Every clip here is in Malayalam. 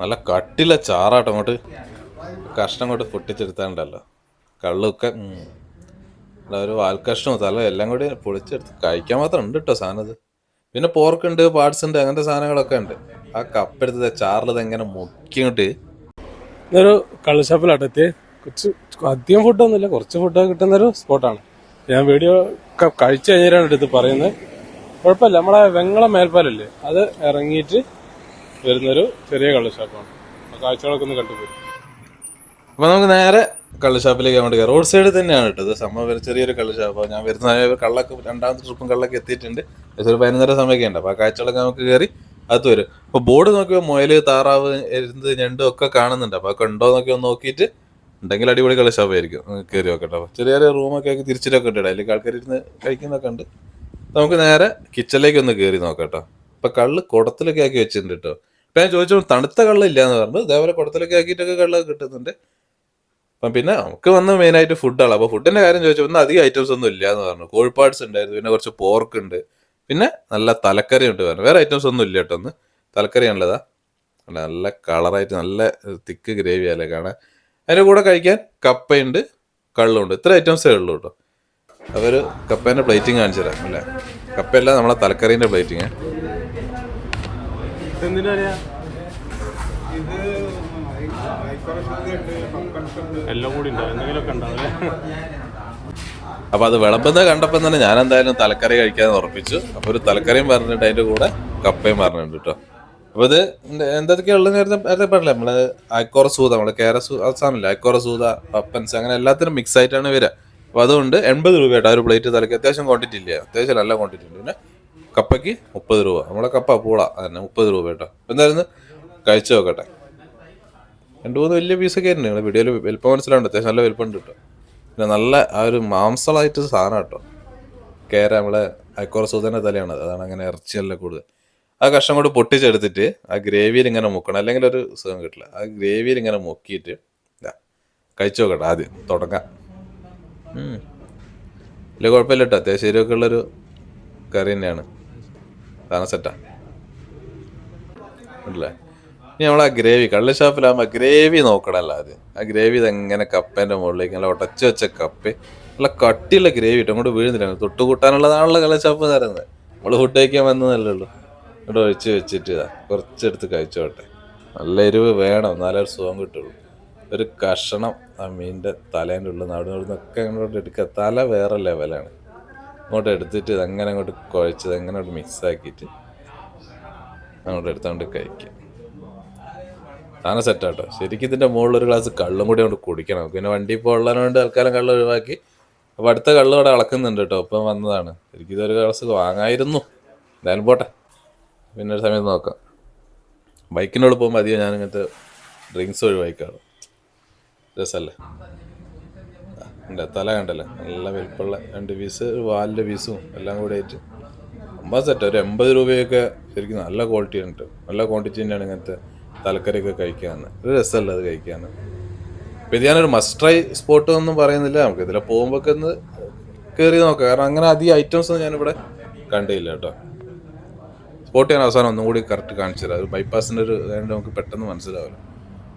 നല്ല കട്ടില ചാറാട്ടോ അങ്ങോട്ട്. കഷ്ണം അങ്ങോട്ട് പൊട്ടിച്ചെടുത്താണ്ടല്ലോ. കള്ളൊക്കെ ഒരു വാൽക്കഷ്ണവും തല എല്ലാം കൂടി പൊളിച്ചെടുത്ത് കഴിക്കാൻ മാത്രം ഉണ്ട് കേട്ടോ സാധനം ഇത് പിന്നെ പോർക്ക് ഉണ്ട് പാർട്സ് ഉണ്ട് അങ്ങനത്തെ സാധനങ്ങളൊക്കെ ഉണ്ട്. ആ കപ്പെടുത്തത് ചാറിലത് എങ്ങനെ മുക്കിയിട്ട് ഇതൊരു കള്ളുഷാപ്പിലാട്ടോ എത്തിയ. കുറച്ച് അധികം ഫുഡൊന്നുമില്ല കുറച്ച് ഫുഡൊക്കെ കിട്ടുന്ന ഒരു സ്പോട്ടാണ് ഞാൻ വീഡിയോ ഒക്കെ കഴിച്ചു കഴിഞ്ഞാലാണ് എടുത്ത് പറയുന്നത്. കുഴപ്പമില്ല. നമ്മളെ വെങ്ങളം മേൽപ്പാലല്ലേ? അത് ഇറങ്ങിയിട്ട് വരുന്നൊരു ചെറിയ കള്ളുഷാപ്പാണ് ആ കാഴ്ചകളൊക്കെ ഒന്ന് കണ്ടുപോയി. അപ്പൊ നമുക്ക് നേരെ കള്ളുഷാപ്പിലേക്ക് അങ്ങോട്ട് റോഡ് സൈഡിൽ തന്നെയാണ് കേട്ടത് സംഭവം ഒരു ചെറിയൊരു കള്ളുഷാപ്പാണ് ഞാൻ വരുന്ന കള്ളൊക്കെ രണ്ടാമത്തെ ട്രിപ്പും കള്ളൊക്കെ എത്തിയിട്ടുണ്ട്. ഒരു പതിനൊന്നര സമയമൊക്കെ ഉണ്ട്. അപ്പൊ ആ കാഴ്ചകളൊക്കെ നമുക്ക് കയറി അത് വരും. അപ്പൊ ബോർഡ് നോക്കിയപ്പോൾ മുയൽ താറാവ് എരുന്ന് ഞണ്ടും ഒക്കെ കാണുന്നുണ്ട്. അപ്പൊ അതൊക്കെ ഉണ്ടോ എന്നൊക്കെ ഒന്ന് നോക്കിയിട്ട് ഉണ്ടെങ്കിൽ അടിപൊളി കള്ളുഷാപ്പായിരിക്കും കയറി നോക്കട്ടെ. അപ്പൊ ചെറിയ ചെറിയ റൂമൊക്കെ ആക്കി തിരിച്ചിട്ടൊക്കെ ഉണ്ട് അതിലേക്ക് ആൾക്കാർ ഇരുന്ന് കഴിക്കുന്നൊക്കെ ഉണ്ട്. നമുക്ക് നേരെ കിച്ചണിലേക്ക് ഒന്ന് കയറി നോക്കട്ടോ കേട്ടോ. ഇപ്പൊ കള്ള് കുടത്തിലൊക്കെ ആക്കി വെച്ചിട്ടുണ്ട് കേട്ടോ. ഇപ്പൊ ചോദിച്ചപ്പോൾ തണുത്ത കള്ള ഇല്ല എന്ന് പറഞ്ഞു. ഇതേപോലെ കുടത്തിലൊക്കെ ആക്കിയിട്ടൊക്കെ കള്ള കിട്ടുന്നുണ്ട്. അപ്പം പിന്നെ നമുക്ക് വന്ന മെയിനായിട്ട് ഫുഡാണ് അപ്പോൾ ഫുഡിന്റെ കാര്യം ചോദിച്ചപ്പോൾ ഇന്ന് അധികം ഐറ്റംസ് ഒന്നും ഇല്ല എന്ന് പറഞ്ഞു. കോഴിപ്പാട്സ് ഉണ്ടായിരുന്നു. പിന്നെ കുറച്ച് പോർക്ക് ഉണ്ട്. പിന്നെ നല്ല തലക്കറി ഉണ്ട് പറഞ്ഞു. വേറെ ഐറ്റംസ് ഒന്നും ഇല്ല കേട്ടോ ഒന്ന് തലക്കറിയാണുള്ളതാ നല്ല കളറായിട്ട് നല്ല തിക്ക് ഗ്രേവി അല്ലേ കാണാൻ. അതിന്റെ കൂടെ കഴിക്കാൻ കപ്പയുണ്ട് കള്ളുണ്ട്. ഇത്ര ഐറ്റംസേ ഉള്ളൂ കേട്ടോ. അവർ കപ്പേന്റെ പ്ലേറ്റിംഗ് കാണിച്ചു തരാം. അല്ലേ? കപ്പയല്ല നമ്മളെ തലക്കറീന്റെ പ്ലേറ്റിങ് എല്ലാം കൂടി ഉണ്ടാവും എന്തെങ്കിലുമൊക്കെ ഉണ്ടാവും അല്ലേ? അപ്പൊ അത് വിളമ്പുന്നത് കണ്ടപ്പോൾ തന്നെ ഞാൻ എന്തായാലും തലക്കറി കഴിക്കാൻ ഉറപ്പിച്ചു. അപ്പൊ ഒരു തലക്കറിയും പറഞ്ഞിട്ട് അതിന്റെ കൂടെ കപ്പയും പറഞ്ഞിട്ടുണ്ട് കേട്ടോ. അപ്പൊ ഇത് എന്തൊക്കെയുള്ളത് എന്തൊക്കെയാ നേരത്തെ നേരത്തെ പറഞ്ഞില്ലേ? നമ്മൾ അയക്കോറ സൂത നമ്മൾ കേര സൂ ആ സാധനമില്ല? അയക്കോറ സൂത പപ്പൻസ് അങ്ങനെ എല്ലാത്തിനും മിക്സ് ആയിട്ടാണ് വരിക. അപ്പൊ അതുകൊണ്ട് എൺപത് രൂപ ആ ഒരു പ്ലേറ്റ് തലക്ക് അത്യാവശ്യം ക്വാണ്ടിറ്റി ഇല്ല? അത്യാവശ്യം നല്ല ക്വാണ്ടിറ്റി ഉണ്ട് പിന്നെ കപ്പയ്ക്ക് മുപ്പത് രൂപ. നമ്മളെ കപ്പ പൂള തന്നെ മുപ്പത് രൂപ കേട്ടോ. എന്തായിരുന്നു? കഴിച്ചു നോക്കട്ടെ. രണ്ട് മൂന്ന് വലിയ പീസൊക്കെ ആയിരുന്നു നിങ്ങൾ വീഡിയോയിൽ വലിപ്പം മനസ്സിലാവുണ്ട്. അത്യാവശ്യം നല്ല വലിപ്പമുണ്ട് കേട്ടോ. പിന്നെ നല്ല ആ ഒരു മാംസളായിട്ട് സാധനം കേട്ടോ. കേര നമ്മളെ അയക്കോറ സൂതന്റെ തലയാണ് അതാണ് അങ്ങനെ ഇറച്ചിയല്ല കൂടുതൽ. ആ കഷ്ണം കൊണ്ട് പൊട്ടിച്ചെടുത്തിട്ട് ആ ഗ്രേവിയിൽ ഇങ്ങനെ മുക്കണം. അല്ലെങ്കിൽ ഒരു സുഖം കിട്ടില്ല. ആ ഗ്രേവിയിൽ ഇങ്ങനെ മുക്കിയിട്ട് കഴിച്ചു നോക്കട്ടെ ആദ്യം. തുടങ്ങാം. ഇല്ല കുഴപ്പമില്ല കേട്ടോ. അത്യാവശ്യം എരിവൊക്കെ ഉള്ളൊരു കറി തന്നെയാണ്. സാധനം സെറ്റാ അല്ലേ ഇനി നമ്മൾ ആ ഗ്രേവി കള്ളിഷാപ്പിലാകുമ്പോൾ ഗ്രേവി നോക്കണമല്ലോ ആദ്യം. ആ ഗ്രേവി ഇതെങ്ങനെ കപ്പേന്റെ മുകളിലേക്ക് നല്ല ഉടച്ച് വെച്ച കപ്പ് നല്ല കട്ടിയുള്ള ഗ്രേവി ഇട്ട് അങ്ങോട്ട് വീഴുന്നില്ല. തൊട്ട് കൂട്ടാനുള്ളതാണല്ലോ കള്ള് ഷാപ്പ് തരുന്നത് നമ്മൾ ഫുഡ് കഴിക്കാൻ വന്നതല്ലേ ഉള്ളൂ. ഇവിടെ ഒഴിച്ച് വെച്ചിട്ട് ഇതാ കുറച്ചെടുത്ത് കഴിച്ചോട്ടെ. നല്ല എരിവ് വേണം എന്നാലേ ഒരു സുഖം കിട്ടുള്ളൂ. ഒരു കഷണം ആ മീനിന്റെ തലേന്റെ ഉള്ളിൽ നടന്നു നടന്നൊക്കെ അങ്ങോട്ട് എടുക്കുക. തല വേറെ ലെവലാണ് അങ്ങോട്ട് എടുത്തിട്ട് ഇതങ്ങനെ അങ്ങോട്ട് കുഴച്ചത് എങ്ങനെ അങ്ങോട്ട് മിക്സ് ആക്കിയിട്ട് അങ്ങോട്ട് എടുത്തോണ്ട് കഴിക്കുക സാധനം സെറ്റാട്ടോ ശരിക്കും ഇതിന്റെ മുകളിൽ ഒരു ഗ്ലാസ് കള്ളും കൂടി കൊണ്ട് കുടിക്കണം. പിന്നെ വണ്ടി ഇപ്പോൾ ഉള്ളതുകൊണ്ട് തൽക്കാലം കള്ള് ഒഴിവാക്കി. അപ്പോൾ അടുത്ത കള്ള് ഇവിടെ അളക്കുന്നുണ്ട് കേട്ടോ. ഇപ്പം വന്നതാണ്. ശരിക്കും ഇതൊരു ഗ്ലാസ് വാങ്ങായിരുന്നു. ഞാൻ പോട്ടെ. പിന്നെ ഒരു സമയത്ത് നോക്കാം. ബൈക്കിനോട് പോകുമ്പോൾ അധികം ഞാൻ ഇങ്ങനത്തെ ഡ്രിങ്ക്സ് ഒഴിവാക്കാറ്. രസമല്ലേ ഉണ്ട്. തല കണ്ടല്ലേ? നല്ല വലിപ്പമുള്ള രണ്ട് പീസ് വാലിന്റെ പീസും എല്ലാം കൂടി ആയിട്ട്. അമ്പത് സെറ്റ് ഒരു എൺപത് രൂപയൊക്കെ ശരിക്കും നല്ല ക്വാളിറ്റി ഉണ്ട്. നല്ല ക്വാണ്ടിറ്റി തന്നെയാണ് ഇങ്ങനത്തെ തലക്കറിയൊക്കെ കഴിക്കാന്ന്. ഒരു രസമല്ല അത് കഴിക്കാമെന്ന് ഇപ്പം ഇത് ഞാനൊരു മസ്റ്റ് ട്രൈ സ്പോട്ട് ഒന്നും പറയുന്നില്ല. നമുക്ക് ഇതിലെ പോകുമ്പോൾ ഒന്ന് കയറി നോക്കാം. കാരണം അങ്ങനെ അധികം ഐറ്റംസ് ഒന്നും ഞാനിവിടെ കണ്ടില്ല കേട്ടോ. സ്പോട്ട് ഞാൻ അവസാനം ഒന്നും കൂടി കറക്റ്റ് കാണിച്ചു തരാം ഒരു ബൈപ്പാസിന്റെ ഒരു നമുക്ക് പെട്ടെന്ന് മനസ്സിലാവില്ല.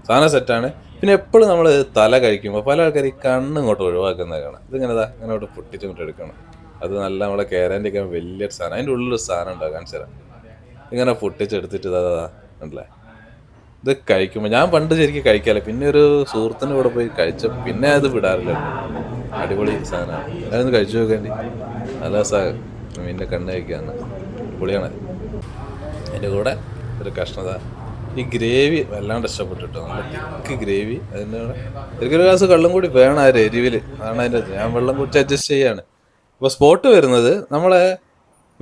സാധനം സെറ്റാണ് പിന്നെ എപ്പോഴും നമ്മൾ തല കഴിക്കുമ്പോൾ പല ആൾക്കാർ ഈ കണ്ണ് ഇങ്ങോട്ട് ഒഴിവാക്കുന്നത് കാണാം. ഇതിങ്ങനെ ഇതാ ഇങ്ങനെ ഇവിടെ പൊട്ടിച്ച് ഇങ്ങോട്ട് എടുക്കണം. അത് നല്ല നമ്മളെ കേരന്റെ ഒക്കെ വലിയൊരു സാധനം. അതിന്റെ ഉള്ളിലൊരു സാധനം ഉണ്ടാവും കാണിച്ചു തരാം. ഇങ്ങനെ പൊട്ടിച്ചെടുത്തിട്ട് ഇതാ ഉണ്ടല്ലേ ഇത് കഴിക്കുമ്പോൾ ഞാൻ പണ്ട് ശരിക്കും കഴിക്കാറില്ല. പിന്നെ ഒരു സുഹൃത്തിന്റെ കൂടെ പോയി കഴിച്ച പിന്നെ അത് വിടാറില്ല. അടിപൊളി സാധനമാണ്. അതൊന്ന് കഴിച്ചു നോക്കേണ്ടി നല്ല സാ പിന്നെ കണ്ണ് കഴിക്കാന്ന് പൊളിയാണ് അതിന്റെ കൂടെ ഒരു കഷ്ണത. ഈ ഗ്രേവി വല്ലാണ്ട് ഇഷ്ടപ്പെട്ടു നല്ല തിക്ക് ഗ്രേവി. അതിന്റെ ഗ്ലാസ് വെള്ളം കൂടി വേണം ആ എരിവിൽ അതാണ് അതിന്റെ ഞാൻ വെള്ളം കുടിച്ച് അഡ്ജസ്റ്റ് ചെയ്യാണ്. അപ്പോൾ സ്പോട്ട് വരുന്നത് നമ്മളെ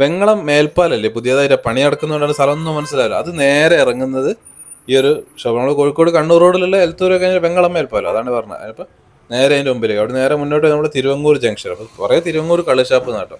വെങ്ങളം മേൽപ്പാലല്ലേ? പുതിയതായിട്ട് പണി നടക്കുന്നതുകൊണ്ടാണ് സ്ഥലം ഒന്നും മനസ്സിലാവില്ല അത് നേരെ ഇറങ്ങുന്നത് ഈ ഒരു നമ്മൾ കോഴിക്കോട് കണ്ണൂർ റോഡിലുള്ള എലത്തൂരൊക്കെ കഴിഞ്ഞാൽ വെങ്ങളം മേൽപ്പാലം. അതാണ് പറഞ്ഞത്. അപ്പോൾ നേരെ അതിന്റെ മുമ്പിലേക്ക്. അവിടെ നേരെ മുന്നോട്ട് നമ്മൾ തിരുവങ്ങൂർ ജംഗ്ഷൻ അപ്പോൾ കുറേ തിരുവങ്ങൂർ കള്ളുഷാപ്പ് നാട്ടോ